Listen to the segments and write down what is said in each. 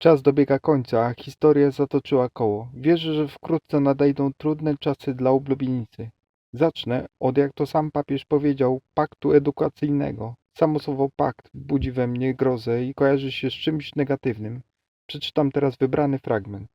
Czas dobiega końca, a historia zatoczyła koło. Wierzę, że wkrótce nadejdą trudne czasy dla oblubienicy. Zacznę od, jak to sam papież powiedział, paktu edukacyjnego. Samo słowo pakt budzi we mnie grozę i kojarzy się z czymś negatywnym. Przeczytam teraz wybrany fragment.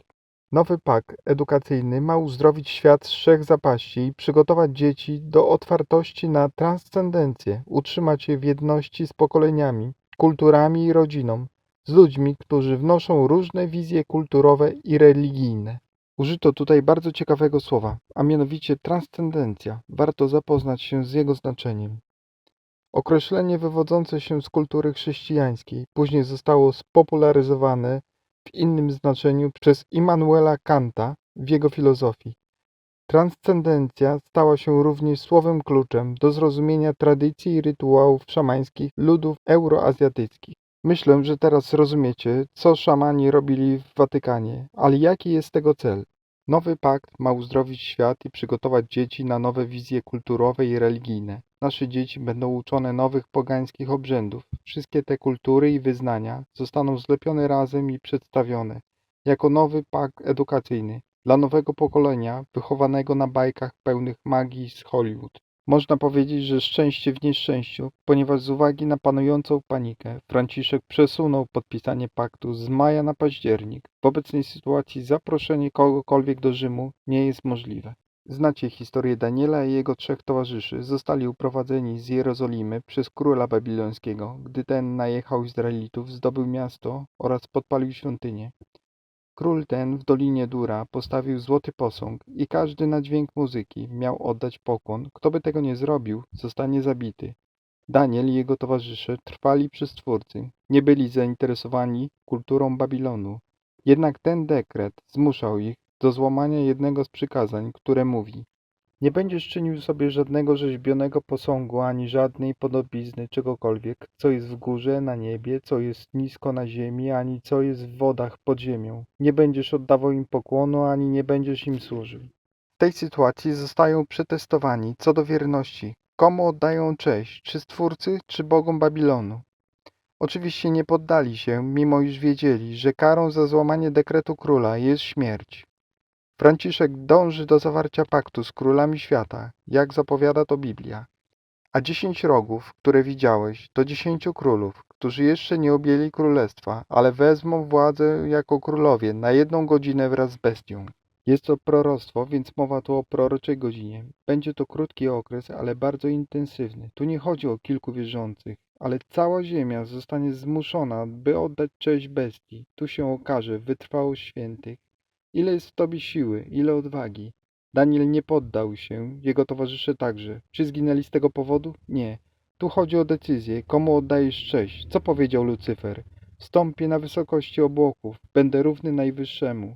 Nowy pakt edukacyjny ma uzdrowić świat z trzech zapaści i przygotować dzieci do otwartości na transcendencję, utrzymać je w jedności z pokoleniami, kulturami i rodziną, z ludźmi, którzy wnoszą różne wizje kulturowe i religijne. Użyto tutaj bardzo ciekawego słowa, a mianowicie transcendencja. Warto zapoznać się z jego znaczeniem. Określenie wywodzące się z kultury chrześcijańskiej później zostało spopularyzowane w innym znaczeniu przez Immanuela Kanta w jego filozofii. Transcendencja stała się również słowem kluczem do zrozumienia tradycji i rytuałów szamańskich ludów euroazjatyckich. Myślę, że teraz rozumiecie, co szamani robili w Watykanie, ale jaki jest tego cel? Nowy pakt ma uzdrowić świat i przygotować dzieci na nowe wizje kulturowe i religijne. Nasze dzieci będą uczone nowych pogańskich obrzędów. Wszystkie te kultury i wyznania zostaną zlepione razem i przedstawione jako nowy pakt edukacyjny dla nowego pokolenia wychowanego na bajkach pełnych magii z Hollywood. Można powiedzieć, że szczęście w nieszczęściu, ponieważ z uwagi na panującą panikę Franciszek przesunął podpisanie paktu z maja na październik. W obecnej sytuacji zaproszenie kogokolwiek do Rzymu nie jest możliwe. Znacie historię Daniela i jego trzech towarzyszy. Zostali uprowadzeni z Jerozolimy przez króla babilońskiego. Gdy ten najechał Izraelitów, zdobył miasto oraz podpalił świątynię. Król ten w Dolinie Dura postawił złoty posąg i każdy na dźwięk muzyki miał oddać pokłon. Kto by tego nie zrobił, zostanie zabity. Daniel i jego towarzysze trwali przy Stwórcy. Nie byli zainteresowani kulturą Babilonu. Jednak ten dekret zmuszał ich do złamania jednego z przykazań, które mówi Nie będziesz czynił sobie żadnego rzeźbionego posągu, ani żadnej podobizny czegokolwiek, co jest w górze na niebie, co jest nisko na ziemi, ani co jest w wodach pod ziemią. Nie będziesz oddawał im pokłonu, ani nie będziesz im służył. W tej sytuacji zostają przetestowani co do wierności. Komu oddają cześć, czy Stwórcy, czy Bogom Babilonu? Oczywiście nie poddali się, mimo iż wiedzieli, że karą za złamanie dekretu króla jest śmierć. Franciszek dąży do zawarcia paktu z królami świata, jak zapowiada to Biblia. A dziesięć rogów, które widziałeś, to dziesięciu królów, którzy jeszcze nie objęli królestwa, ale wezmą władzę jako królowie na jedną godzinę wraz z bestią. Jest to proroctwo, więc mowa tu o proroczej godzinie. Będzie to krótki okres, ale bardzo intensywny. Tu nie chodzi o kilku wierzących, ale cała ziemia zostanie zmuszona, by oddać cześć bestii. Tu się okaże wytrwałość świętych. Ile jest w tobie siły, ile odwagi. Daniel nie poddał się, jego towarzysze także. Czy zginęli z tego powodu? Nie. Tu chodzi o decyzję, komu oddajesz cześć. Co powiedział Lucyfer? Wstąpię na wysokości obłoków, będę równy Najwyższemu.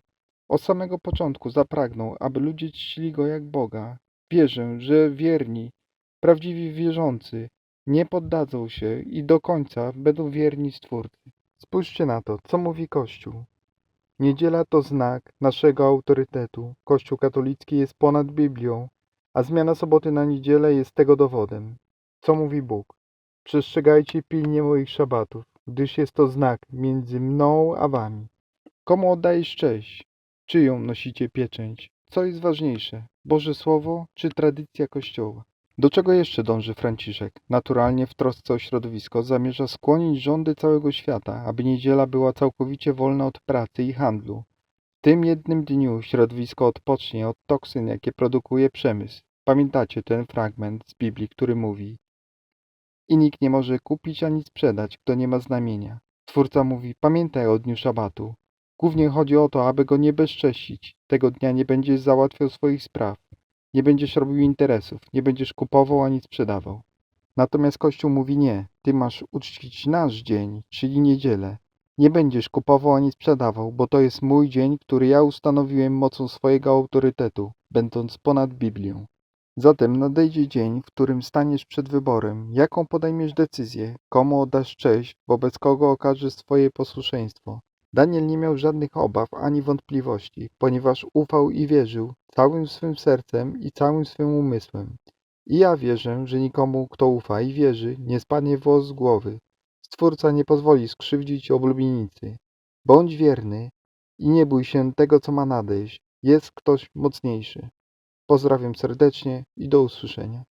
Od samego początku zapragnął, aby ludzie czcili Go jak Boga. Wierzę, że wierni, prawdziwi wierzący nie poddadzą się i do końca będą wierni Stwórcy. Spójrzcie na to, co mówi Kościół. Niedziela to znak naszego autorytetu. Kościół katolicki jest ponad Biblią, a zmiana soboty na niedzielę jest tego dowodem. Co mówi Bóg? Przestrzegajcie pilnie moich szabatów, gdyż jest to znak między mną a wami. Komu oddajesz cześć? Czyją nosicie pieczęć? Co jest ważniejsze, Boże Słowo czy tradycja Kościoła? Do czego jeszcze dąży Franciszek? Naturalnie w trosce o środowisko zamierza skłonić rządy całego świata, aby niedziela była całkowicie wolna od pracy i handlu. W tym jednym dniu środowisko odpocznie od toksyn, jakie produkuje przemysł. Pamiętacie ten fragment z Biblii, który mówi I nikt nie może kupić ani sprzedać, kto nie ma znamienia. Twórca mówi, pamiętaj o dniu szabatu. Głównie chodzi o to, aby go nie bezcześcić. Tego dnia nie będziesz załatwiał swoich spraw. Nie będziesz robił interesów, nie będziesz kupował ani sprzedawał. Natomiast Kościół mówi nie, ty masz uczcić nasz dzień, czyli niedzielę. Nie będziesz kupował ani sprzedawał, bo to jest mój dzień, który ja ustanowiłem mocą swojego autorytetu, będąc ponad Biblią. Zatem nadejdzie dzień, w którym staniesz przed wyborem, jaką podejmiesz decyzję, komu oddasz cześć, wobec kogo okażesz swoje posłuszeństwo. Daniel nie miał żadnych obaw ani wątpliwości, ponieważ ufał i wierzył całym swym sercem i całym swym umysłem. I ja wierzę, że nikomu, kto ufa i wierzy, nie spadnie włos z głowy. Stwórca nie pozwoli skrzywdzić oblubienicy. Bądź wierny i nie bój się tego, co ma nadejść. Jest ktoś mocniejszy. Pozdrawiam serdecznie i do usłyszenia.